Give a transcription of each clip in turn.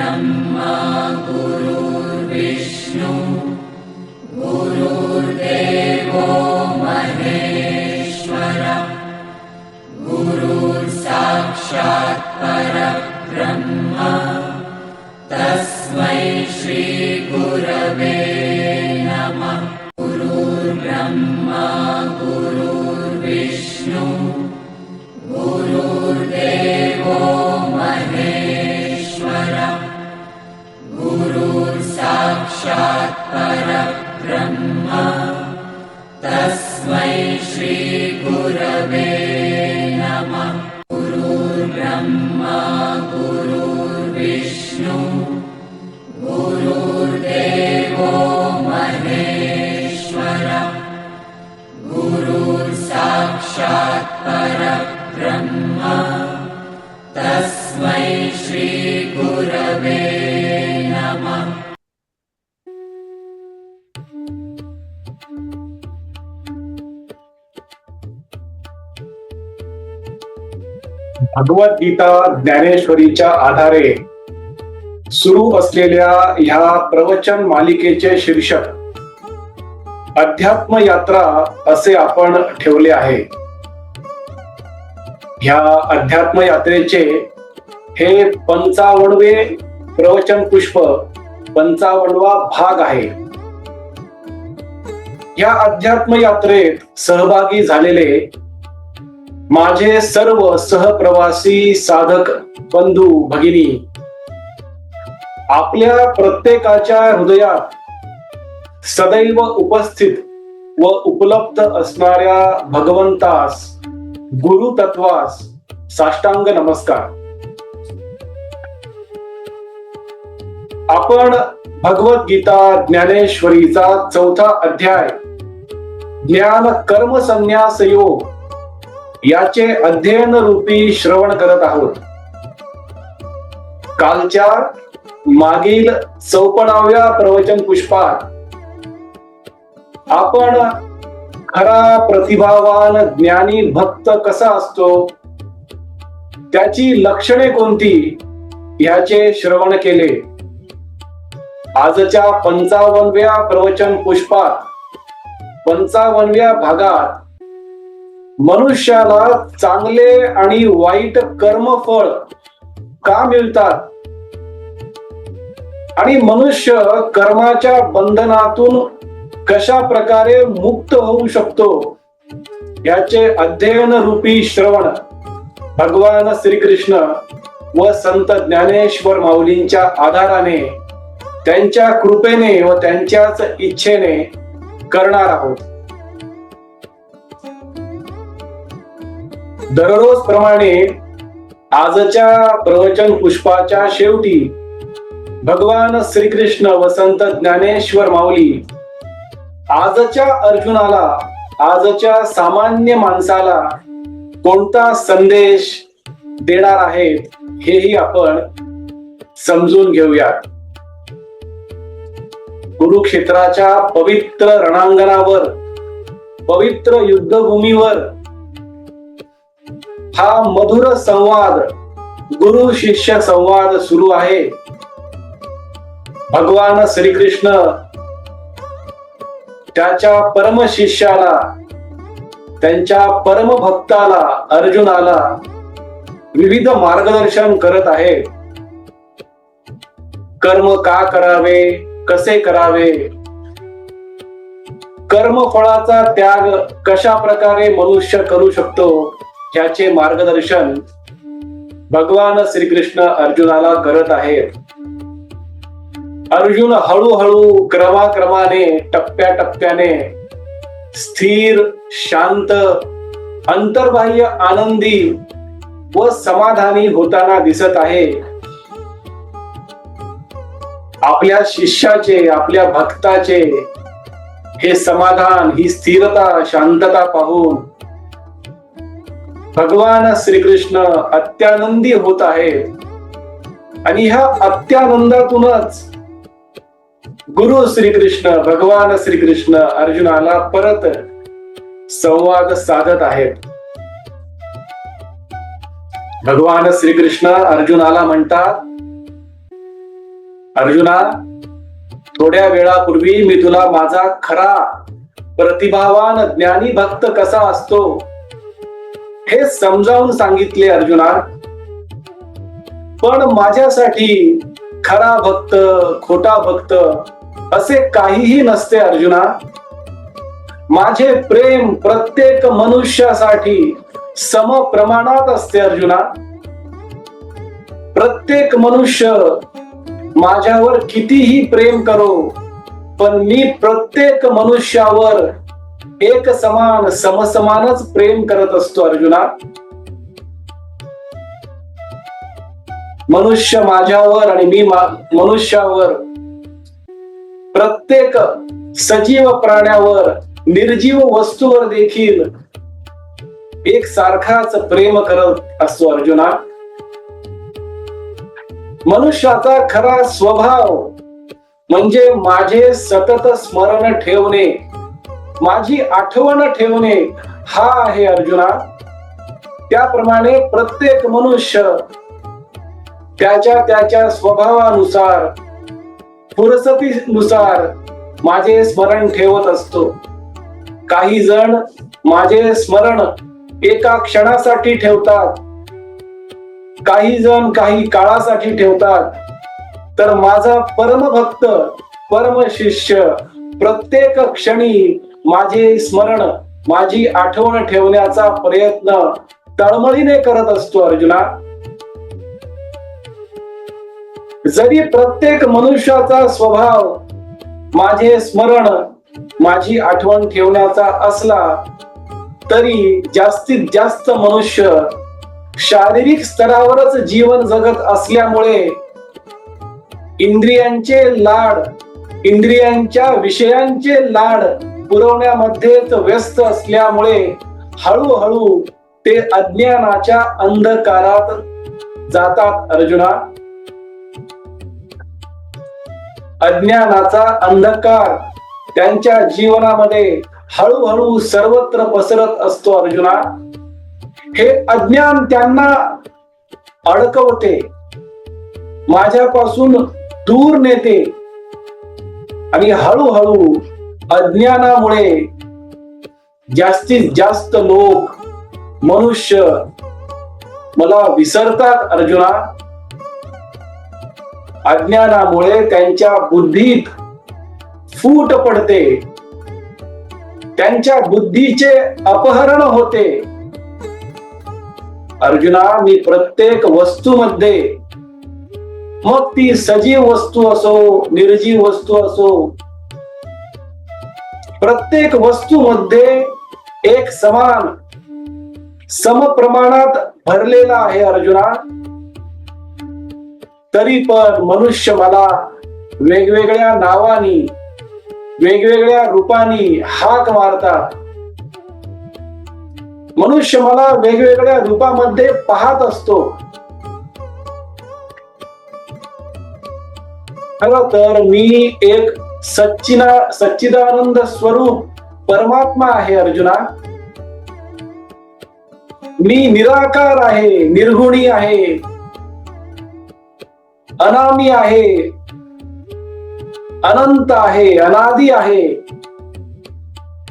Ram. Bhagavad Gita ज्ञानेश्वरीच्या आधारे सुरू असलेल्या ह्या प्रवचन मालिकेचे शीर्षक अध्यात्म यात्रा असे आपण ठेवले आहे. ह्या अध्यात्म यात्रेचे हे पंचावनवे प्रवचन पुष्प पंचावनवा भाग आहे. या अध्यात्म यात्रेत सहभागी झालेले माझे सर्व सहप्रवासी साधक बंधू भगिनी आपल्या प्रत्येकाच्या हृदयात सदैव उपस्थित व उपलब्ध असणाऱ्या भगवंतास गुरु तत्वास साष्टांग नमस्कार. आपण भगवद्गीता ज्ञानेश्वरीचा चौथा अध्याय ज्ञान कर्म संन्यास योग याचे अध्ययन रूपी श्रवण करत आहोत. कालच्या मागील चौपणाव्या प्रवचन पुष्पात आपण खरा प्रतिभावान ज्ञानी भक्त कसा असतो? त्याची लक्षणे कोणती? ह्याचे श्रवण केले. आजच्या पंचावनव्या प्रवचन पुष्पात पंचावनव्या भागात मनुष्याला चांगले आणि वाईट कर्मफळ का मिळतात? आणि मनुष्य कर्माच्या बंधनातून कशा प्रकारे मुक्त होऊ शकतो? याचे अध्ययन रूपी श्रवण भगवान श्रीकृष्ण व संत ज्ञानेश्वर माऊलींच्या आधाराने त्यांच्या कृपेने व त्यांच्याच इच्छेने करणार आहोत. दररोज प्रमाणे आजच्या प्रवचन पुष्पाच्या शेवटी भगवान श्रीकृष्ण व संत ज्ञानेश्वर माऊली आजच्या अर्जुनाला आजच्या सामान्य माणसाला कोणता संदेश देणार आहेत हेही आपण समजून घेऊयात. कुरुक्षेत्राच्या पवित्र रणांगणावर पवित्र युद्धभूमीवर हा मधुर संवाद गुरु शिष्य संवाद सुरू आहे. भगवान श्रीकृष्ण त्याच्या परम शिष्याला त्यांच्या परम भक्ताला अर्जुनाला विविध मार्गदर्शन करत आहे. कर्म का करावे कसे करावे? कर्मफळाचा त्याग कशा प्रकारे मनुष्य करू शकतो? ह्याचे मार्गदर्शन भगवान श्रीकृष्ण अर्जुनाला करत आहेत. अर्जुन हळूहळू क्रमाक्रमाने टप्प्या टप्प्याने स्थिर शांत अंतर्बाह्य आनंदी व समाधानी होताना दिसत आहे. आपल्या शिष्याचे आपल्या भक्ताचे हे समाधान ही स्थिरता शांतता पाहून भगवान श्रीकृष्ण अत्यानंदी होत आहेत. आणि ह्या अत्यानंदातूनच गुरु श्रीकृष्ण भगवान श्रीकृष्ण अर्जुनाला परत संवाद साधत आहेत. भगवान श्रीकृष्ण अर्जुनाला म्हणतात अर्जुना थोड्या वेळापूर्वी मी तुला माझा खरा प्रतिभावान ज्ञानी भक्त कसा असतो? हे समजावून सांगितले अर्जुना पण माझ्यासाठी खरा भक्त खोटा भक्त असे काहीही नसते अर्जुना. माझे प्रेम प्रत्येक मनुष्यासाठी सम प्रमाणात असते अर्जुना. प्रत्येक मनुष्य माझ्यावर कितीही प्रेम करो पण मी प्रत्येक मनुष्यावर एक समान समसमानच प्रेम करत असतो अर्जुना. मनुष्य माझ्यावर आणि मी मनुष्यावर प्रत्येक सजीव प्राण्यावर निर्जीव वस्तूवर देखील एक सारखाच प्रेम करत असतो अर्जुना. मनुष्याचा खरा स्वभाव म्हणजे माझे सतत स्मरण ठेवणे. माझी आठवण ठेवणे हा आहे अर्जुना. त्याप्रमाणे प्रत्येक मनुष्य त्याच्या त्याच्या स्वभावानुसार फुरसतीनुसार माझे स्मरण ठेवत असतो. काही जण माझे स्मरण एका क्षणासाठी ठेवतात. काही जण काही काळासाठी ठेवतात. तर माझा परमभक्त परम शिष्य प्रत्येक क्षणी माझे स्मरण माझी आठवण ठेवण्याचा प्रयत्न तळमळीने करत असतो अर्जुना. जरी प्रत्येक मनुष्याचा स्वभाव माझे स्मरण माझी आठवण ठेवण्याचा असला तरी जास्तीत जास्त मनुष्य शारीरिक स्तरावरच जीवन जगत असल्यामुळे इंद्रियांचे लाड इंद्रियांच्या विषयांचे लाड पुरवण्यामध्येच व्यस्त असल्यामुळे हळूहळू ते अज्ञानाच्या अंधकारात जातात अर्जुना. अज्ञानाचा अंधकार त्यांच्या जीवनामध्ये हळूहळू सर्वत्र पसरत असतो अर्जुना. हे अज्ञान त्यांना अडकवते माझ्यापासून दूर नेते आणि हळूहळू अज्ञानामुळे जास्तीत जास्त लोक मनुष्य मला विसरतात अर्जुना. अज्ञानामुळे त्यांच्या बुद्धीत फूट पडते. त्यांच्या बुद्धीचे अपहरण होते. अर्जुना मी प्रत्येक वस्तूमध्ये मग ती सजीव वस्तू असो निर्जीव वस्तू असो प्रत्येक वस्तूमध्ये एक समान समप्रमाणात भरलेला आहे अर्जुना. तरी पण मनुष्य मला वेगवेगळ्या नावानी वेगवेगळ्या रूपानी हाक मारतात. मनुष्य मला वेगवेगळ्या रूपामध्ये पाहत असतो. खर तर मी एक सच्चिना सच्चिदानंद स्वरूप परमात्मा आहे अर्जुना. मी निराकार आहे निर्गुणी आहे अनामी आहे अनंत आहे अनादी आहे.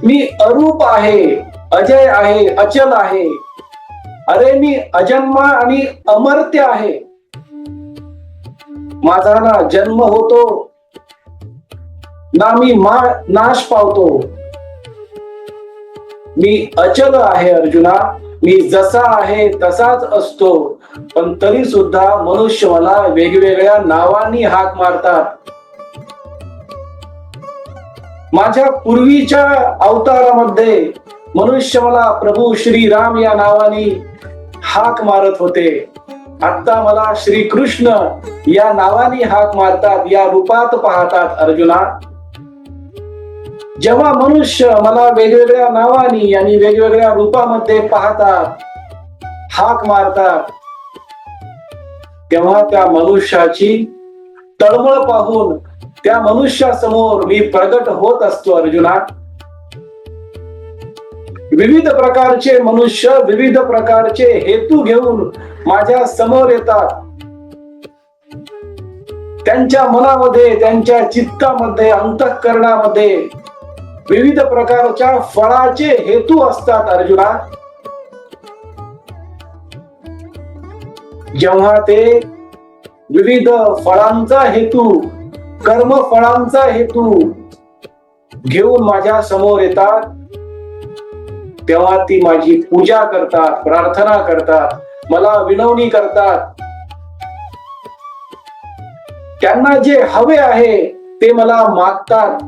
मी अरूप आहे अजय आहे अचल आहे. अरे मी अजन्मा आणि अमर्त्य आहे. माझा ना जन्म होतो ना मी मा नाश पावतो. मी अचल आहे अर्जुना मी जसा आहे तसाच असतो. पण तरी सुद्धा मनुष्य मला वेगवेगळ्या नावांनी हाक मारतात. माझ्या पूर्वीच्या अवतारामध्ये मनुष्य मला प्रभू श्री राम या नावाने हाक मारत होते. आता मला श्रीकृष्ण या नावाने हाक मारतात या रूपात पाहतात अर्जुना. जेव्हा मनुष्य मला वेगवेगळ्या नावानी आणि वेगवेगळ्या रूपामध्ये पाहतात हाक मारतात तेव्हा त्या मनुष्याची तळमळ पाहून त्या मनुष्यासमोर मी प्रगट होत असतो अर्जुना. विविध प्रकारचे मनुष्य विविध प्रकारचे हेतू घेऊन माझ्यासमोर येतात. त्यांच्या मनामध्ये त्यांच्या चित्तामध्ये अंतःकरणामध्ये विविध प्रकारच्या फळाचे हेतू असतात अर्जुना. जेव्हा ते विविध फळांचा हेतू कर्म फळांचा हेतू घेऊन माझ्यासमोर येतात तेव्हा ती माझी पूजा करतात प्रार्थना करतात मला विनवणी करतात. त्यांना जे हवे आहे ते मला मागतात.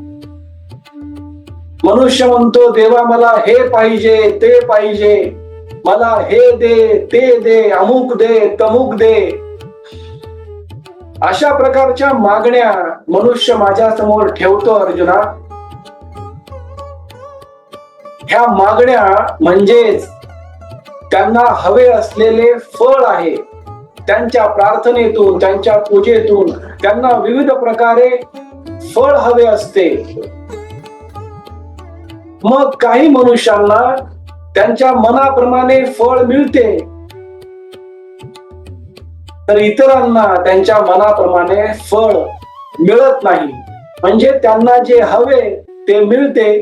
मनुष्य म्हणतो देवा मला हे पाहिजे ते पाहिजे. मला हे दे ते दे अमुक दे तमुक दे. अशा प्रकारच्या मागण्या मनुष्य माझ्यासमोर ठेवतो अर्जुना. ह्या मागण्या म्हणजेच त्यांना हवे असलेले फळ आहे. त्यांच्या प्रार्थनेतून त्यांच्या पूजेतून त्यांना विविध प्रकारे फळ हवे असते. मग काही मनुष्यांना त्यांच्या मनाप्रमाणे फळ मिळते. तर इतरांना त्यांच्या मनाप्रमाणे फळ मिळत नाही. म्हणजे त्यांना जे हवे ते मिळते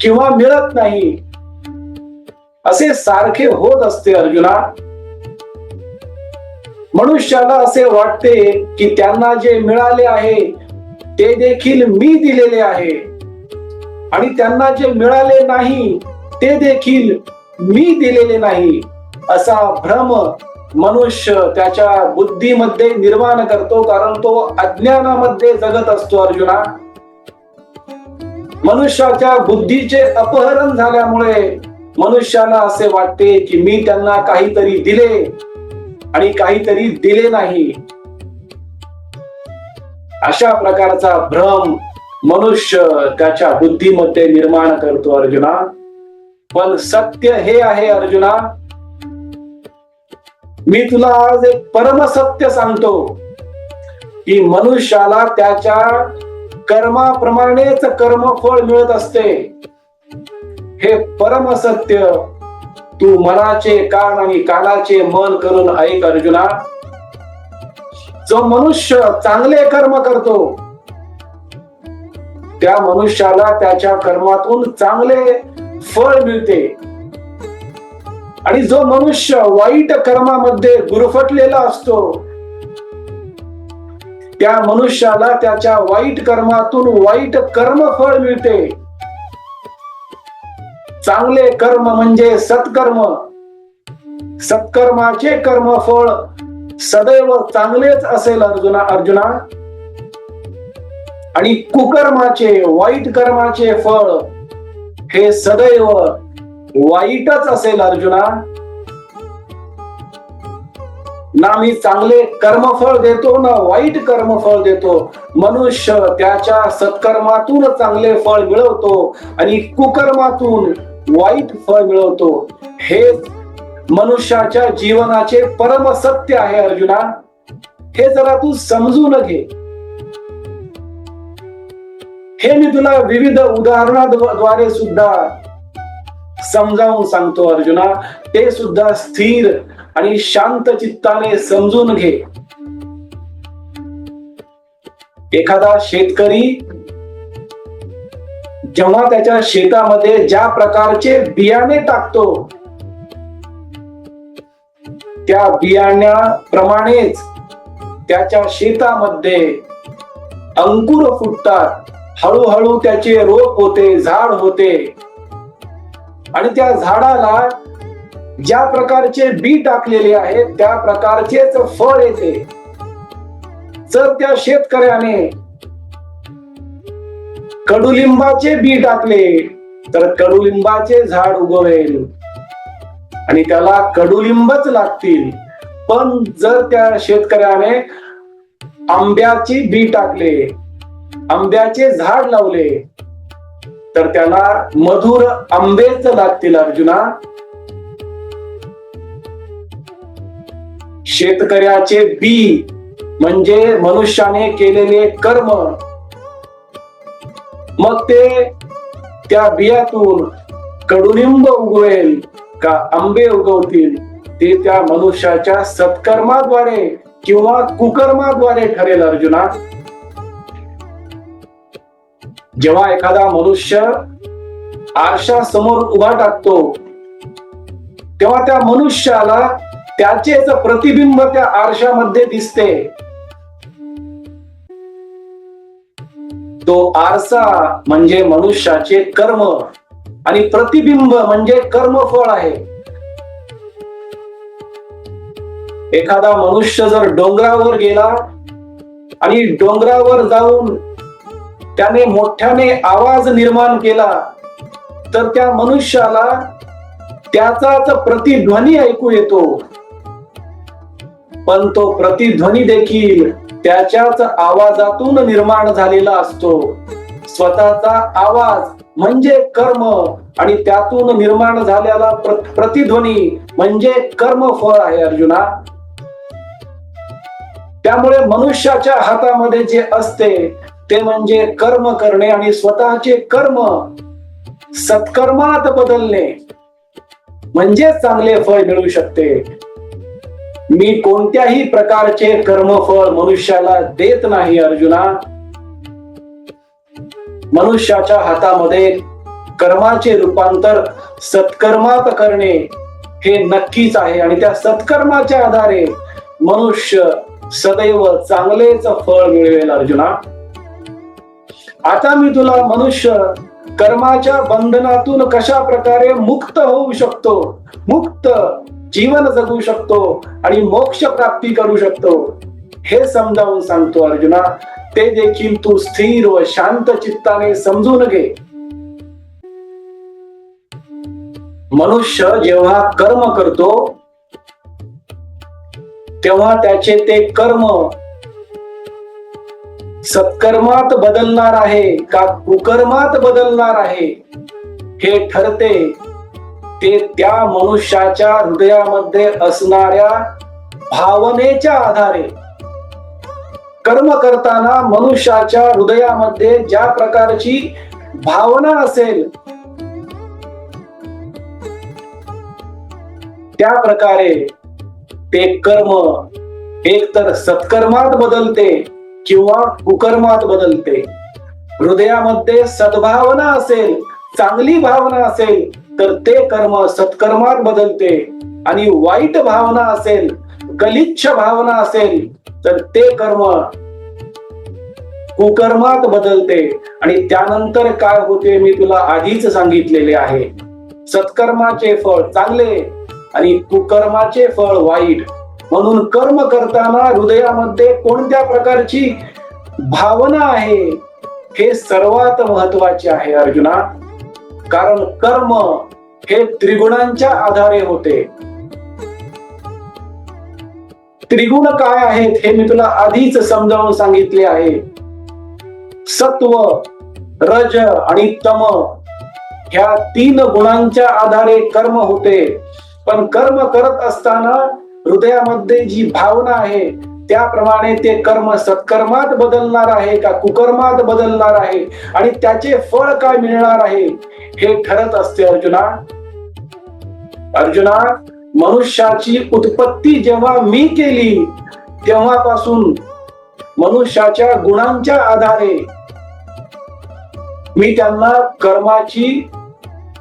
किंवा मिळत नाही. असे सारखे होत असते अर्जुना. मनुष्याला असे वाटते की त्यांना जे मिळाले आहे ते देखील मी दिलेले आहे. आणि त्यांना जे मिळाले नाही ते देखील मी दिलेले नाही असा भ्रम मनुष्य त्याच्या बुद्धीमध्ये निर्माण करतो कारण तो अज्ञानामध्ये जगत असतो अर्जुना. मनुष्याच्या बुद्धीचे अपहरण झाल्यामुळे मनुष्याला असे वाटते की मी त्यांना काहीतरी दिले आणि काहीतरी दिले नाही. अशा प्रकारचा भ्रम मनुष्य त्याच्या बुद्धीमध्ये निर्माण करतो अर्जुना. पण सत्य हे आहे अर्जुना. मी तुला आज एक परमसत्य सांगतो. की मनुष्याला त्याच्या कर्माप्रमाणेच कर्मफळ मिळत असते. हे परमसत्य तू मनाचे कान आणि कानाचे मन करून ऐक अर्जुना. जो मनुष्य चांगले कर्म करतो त्या मनुष्याला त्याच्या कर्मातून चांगले फळ मिळते. आणि जो मनुष्य वाईट कर्मामध्ये गुरफटलेला असतो त्या मनुष्याला त्याच्या वाईट कर्मातून वाईट कर्मफळ मिळते. चांगले कर्म म्हणजे सत्कर्म. सत्कर्माचे कर्मफळ सदैव चांगलेच असेल अर्जुना अर्जुना. आणि कुकर्माचे वाईट कर्माचे फळ हे सदैव वाईटच असेल अर्जुना. ना मी चांगले कर्मफळ देतो ना वाईट कर्मफळ देतो. मनुष्य त्याच्या सत्कर्मातून चांगले फळ मिळवतो आणि कुकर्मातून वाईट फळ मिळवतो. हेच मनुष्याच्या जीवनाचे परम सत्य आहे अर्जुना. हे जरा तू समजून घे. हे मी तुला विविध उदाहरणाद्वारे सुद्धा समजावून सांगतो अर्जुना. ते सुद्धा स्थिर आणि शांत चित्ताने समजून घे. एखादा शेतकरी जेव्हा त्याच्या शेतामध्ये ज्या प्रकारचे बियाणे टाकतो त्या बियाण्याप्रमाणेच त्याच्या शेतामध्ये अंकुर फुटतात. हळूहळू त्याचे रोप होते झाड होते. आणि त्या झाडाला ज्या प्रकारचे बी टाकलेले आहेत त्या प्रकारचेच फळ येते. जर त्या शेतकऱ्याने कडुलिंबाचे बी टाकले तर कडुलिंबाचे झाड उगवेल. आणि त्याला कडुलिंबच लागतील. पण जर त्या शेतकऱ्याने आंब्याची बी टाकले आंब्याचे झाड लावले. तर त्याला मधुर आंबेच लागतील अर्जुना. शेतकऱ्याचे बी म्हणजे मनुष्याने केलेले कर्म. मग ते त्या बियातून कडुनिंब उगवेल का आंबे उगवतील? ते त्या मनुष्याच्या सत्कर्माद्वारे किंवा कुकर्माद्वारे ठरेल अर्जुना. जेव्हा एखादा मनुष्य आरशा समोर उभा टाकतो तेव्हा त्या मनुष्याला त्याचेच प्रतिबिंब त्या आरशामध्ये दिसते. तो आरसा म्हणजे मनुष्याचे कर्म आणि प्रतिबिंब म्हणजे कर्मफळ आहे. एखादा मनुष्य जर डोंगरावर गेला आणि डोंगरावर जाऊन त्याने मोठ्याने आवाज निर्माण केला तर त्या मनुष्याला त्याचाच प्रतिध्वनी ऐकू येतो. पण तो प्रतिध्वनी देखील त्याच्याच आवाजातून निर्माण झालेला असतो. स्वतःचा आवाज म्हणजे कर्म आणि त्यातून निर्माण झालेला प्रतिध्वनी म्हणजे कर्मफळ आहे अर्जुना. त्यामुळे मनुष्याच्या हातामध्ये जे असते ते म्हणजे कर्म करणे आणि स्वतःचे कर्म सत्कर्मात बदलणे. म्हणजे चांगले फळ मिळू शकते. मी कोणत्याही प्रकारचे कर्मफळ मनुष्याला देत नाही अर्जुना. मनुष्याच्या हातामध्ये कर्माचे रूपांतर सत्कर्मात करणे हे नक्कीच आहे आणि त्या सत्कर्माच्या आधारे मनुष्य सदैव चांगलेच फळ मिळवेल अर्जुना. आता मी तुला मनुष्य कर्माच्या बंधनातून कशा प्रकारे मुक्त होऊ शकतो? मुक्त जीवन जगू शकतो आणि मोक्ष प्राप्ती करू शकतो? हे समजावून सांगतो अर्जुना ते देखील तू स्थिर व शांत चित्ताने समजून घे. मनुष्य जेव्हा कर्म करतो तेव्हा त्याचे ते कर्म सत्कर्मात बदलणार आहे का कुकर्मात बदलणार आहे? हे ठरते. ते त्या मनुष्याच्या हृदयामध्ये असणाऱ्या भावनेच्या आधारे. कर्म करताना मनुष्याच्या हृदयामध्ये ज्या प्रकारची भावना असेल त्या प्रकारे ते कर्म एक तर सत्कर्मात बदलते किंवा कुकर्मात बदलते. हृदयामध्ये सद्भावना असेल चांगली भावना असेल तर ते कर्म सत्कर्मात बदलते. आणि वाईट भावना असेल गलिच्छ भावना असेल तर ते कर्म कुकर्मात बदलते. आणि त्यानंतर काय होते मी तुला आधीच सांगितलेले आहे. सत्कर्माचे फळ चांगले आणि कुकर्माचे फळ वाईट. म्हणून कर्म करताना हृदयामध्ये कोणत्या प्रकारची भावना आहे हे सर्वात महत्त्वाचे आहे अर्जुना. कारण कर्म हे त्रिगुणांच्या आधारे होते. त्रिगुण काय आहेत हे मी तुला आधीच समजावून सांगितले आहे. सत्व रज आणि तम ह्या तीन गुणांच्या आधारे कर्म होते. पण कर्म करत असताना हृदयामध्ये जी भावना आहे त्याप्रमाणे ते कर्म सत्कर्मात बदलणार आहे का कुकर्मात बदलणार आहे? आणि त्याचे फळ काय मिळणार आहे? हे ठरत असते अर्जुना. अर्जुना मनुष्याची उत्पत्ती जेव्हा मी केली तेव्हापासून मनुष्याच्या गुणांच्या आधारे मी त्यांना कर्माची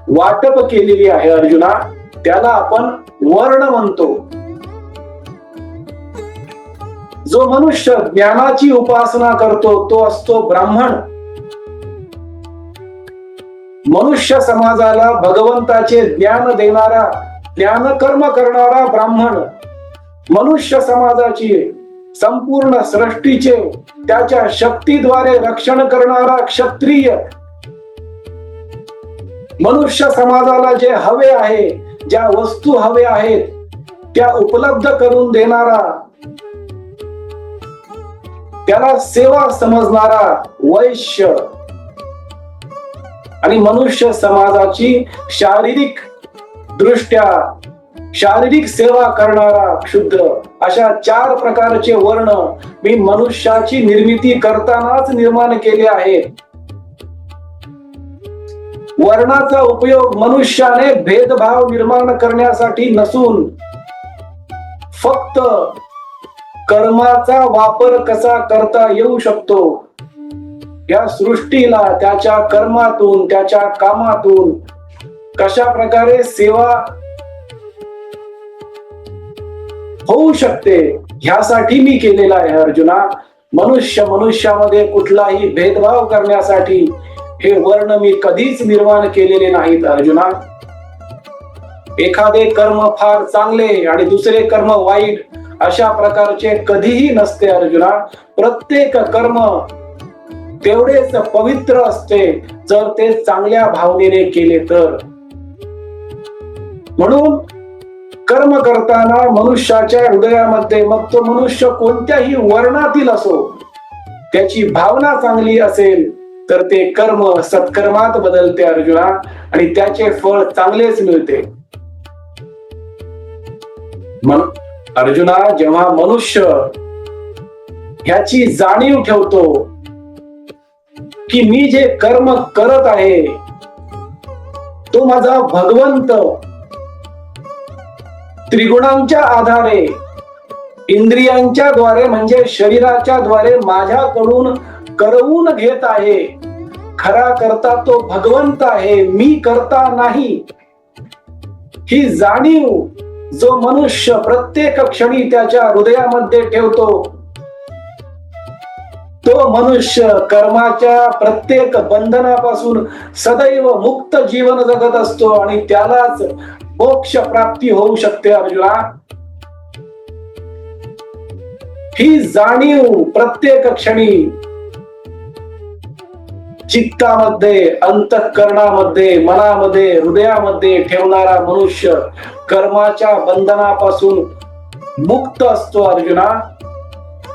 वाटप केलेली आहे अर्जुना. त्याला आपण वर्ण म्हणतो. जो मनुष्य ज्ञानाची उपासना करतो तो असतो ब्राह्मण. मनुष्य समाजाला भगवंताचे ज्ञान देणारा ज्ञान कर्म करणारा ब्राह्मण. मनुष्य समाजाची संपूर्ण सृष्टीचे त्याच्या शक्तीद्वारे रक्षण करणारा क्षत्रिय. मनुष्य समाजाला जे हवे आहे ज्या वस्तू हवे आहेत त्या उपलब्ध करून देणारा त्याला सेवा समजणारा वैश्य आणि मनुष्य समाजाची शारीरिक दृष्ट्या शारीरिक सेवा करणारा क्षुद्र अशा चार प्रकारचे वर्ण मी मनुष्याची निर्मिती करतानाच निर्माण केले आहेत. वर्णाचा उपयोग मनुष्याने भेदभाव निर्माण करण्यासाठी नसून फक्त कर्माचा वापर कसा करता येऊ शकतो? या सृष्टीला त्याच्या कर्मातून त्याच्या कामातून कशा प्रकारे सेवा होऊ शकते ह्यासाठी मी केलेला आहे अर्जुना. मनुष्य मनुष्यामध्ये कुठलाही भेदभाव करण्यासाठी हे वर्ण मी कधीच निर्माण केलेले नाहीत अर्जुना. एखादे कर्म फार चांगले आणि दुसरे कर्म वाईट अशा प्रकारचे कधीही नसते अर्जुना. प्रत्येक कर्म तेवढेच पवित्र असते जर ते चांगल्या भावनेने केले तर. म्हणून कर्म करताना मनुष्याच्या हृदयामध्ये मग तो मनुष्य कोणत्याही वर्णातील असो त्याची भावना चांगली असेल तर ते कर्म सत्कर्मात बदलते अर्जुना. आणि त्याचे फळ चांगलेच मिळते. मन अर्जुना जेव्हा मनुष्य ह्याची जाणीव ठेवतो की मी जे कर्म करत आहे तो माझा भगवंत त्रिगुणांच्या आधारे इंद्रियांच्या द्वारे म्हणजे शरीराच्या द्वारे माझ्याकडून करवून घेत आहे. खरा करता तो भगवंत आहे मी करता नाही. ही जाणीव जो मनुष्य प्रत्येक क्षणी त्याच्या हृदयामध्ये ठेवतो तो मनुष्य कर्माच्या प्रत्येक बंधनापासून सदैव मुक्त जीवन जगत असतो आणि त्यालाच मोक्ष प्राप्ती होऊ शकते अर्जुना. ही जाणीव प्रत्येक क्षणी चित्तामध्ये अंतःकरणामध्ये मनामध्ये हृदयामध्ये ठेवणारा मनुष्य कर्माच्या बंधनापासून मुक्त असतो अर्जुना.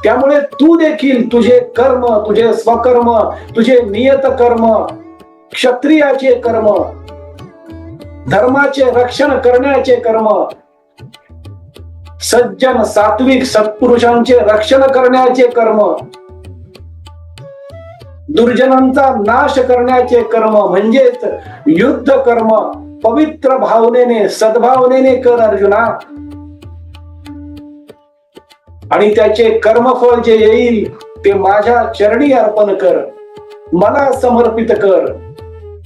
त्यामुळे तू देखील तुझे कर्म तुझे स्वकर्म तुझे नियत कर्म क्षत्रियाचे कर्म धर्माचे रक्षण करण्याचे कर्म सज्जन सात्विक सत्पुरुषांचे रक्षण करण्याचे कर्म दुर्जनांचा नाश करण्याचे कर्म म्हणजेच युद्ध कर्म पवित्र भावनेने सद्भावनेने कर अर्जुना. आणि त्याचे कर्मफळ जे येईल ते माझ्या चरणी अर्पण कर. मला समर्पित कर.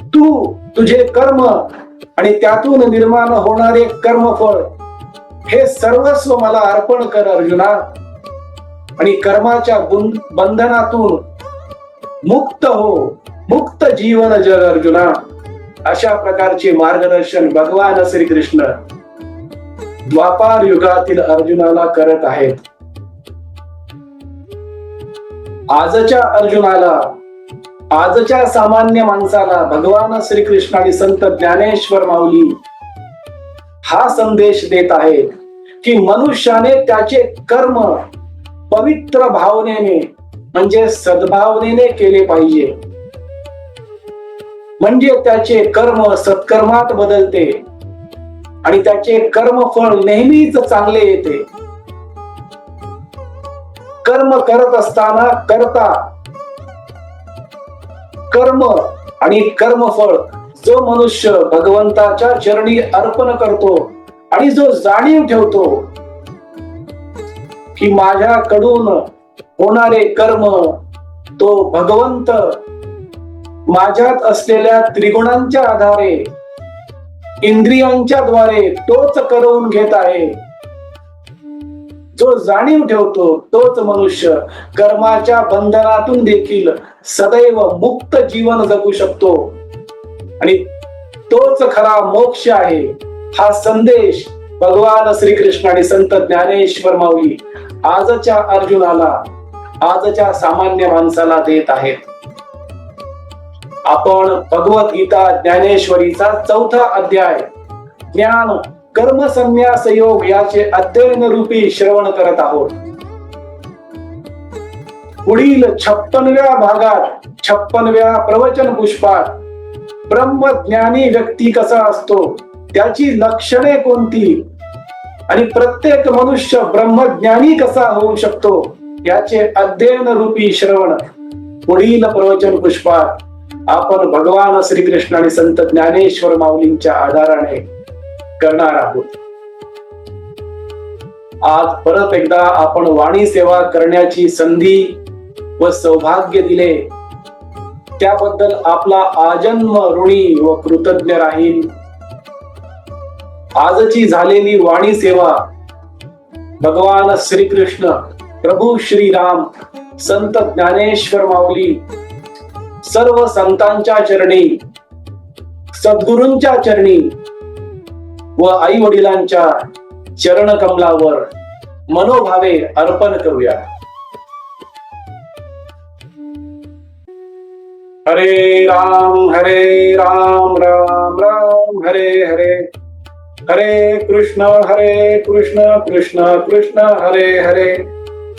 तू तुझे कर्म आणि त्यातून निर्माण होणारे कर्मफळ हे सर्वस्व मला अर्पण कर अर्जुना. आणि कर्माच्या बंधनातून मुक्त हो मुक्त जीवन जग अर्जुना. अशा प्रकारचे मार्गदर्शन भगवान श्रीकृष्ण द्वापार युगातील अर्जुनाला करत आहेत. आजच्या अर्जुनाला आजच्या सामान्य माणसाला भगवान श्रीकृष्ण आणि संत ज्ञानेश्वर माऊली हा संदेश देत आहेत की मनुष्याने त्याचे कर्म पवित्र भावनेने म्हणजे सद्भावनेने केले पाहिजे. म्हणजे त्याचे कर्म सत्कर्मात बदलते. आणि त्याचे कर्मफळ नेहमीच चांगले येते. कर्म करत असताना करता. कर्म आणि कर्मफळ जो मनुष्य भगवंताच्या चरणी अर्पण करतो आणि जो जाणीव ठेवतो की माझ्याकडून होणारे कर्म तो भगवंत माझ्यात असलेल्या त्रिगुणांच्या आधारे इंद्रियांच्या द्वारे तोच करवून घेत आहे. जो जाणीव ठेवतो तोच मनुष्य कर्माच्या बंधनातून देखील सदैव मुक्त जीवन जगू शकतो. आणि तोच खरा मोक्ष आहे हा संदेश भगवान श्रीकृष्ण आणि संत ज्ञानेश्वर माऊली आजच्या अर्जुनाला आजच्या सामान्य माणसाला देत आहेत. आपण भगवद्गीता ज्ञानेश्वरीचा चौथा अध्याय ज्ञान कर्म संन्यास योग याचे अध्ययन रूपी श्रवण करत आहोत. पुढील छप्पनव्या भागात छप्पनव्या प्रवचन पुष्पात ब्रह्मज्ञानी व्यक्ती कसा असतो त्याची लक्षणे कोणती आणि प्रत्येक मनुष्य ब्रह्मज्ञानी कसा होऊ शकतो याचे अध्ययन रूपी श्रवण पुढील प्रवचन पुष्पात आपण भगवान श्रीकृष्ण आणि संत ज्ञानेश्वर माऊलींच्या आधाराने करणार आहोत. आज परत एकदा आपण वाणी सेवा करण्याची संधी व सौभाग्य दिले. त्याबद्दल आपला आजन्म ऋणी व कृतज्ञ राहील. आजची झालेली वाणी सेवा भगवान श्रीकृष्ण प्रभू श्रीराम संत ज्ञानेश्वर माऊली सर्व संतांच्या चरणी सद्गुरूंच्या चरणी व आई वडिलांच्या चरण कमलावर मनोभावे अर्पण करूया. हरे राम हरे राम राम राम हरे हरे. हरे कृष्ण हरे कृष्ण कृष्ण कृष्ण हरे हरे.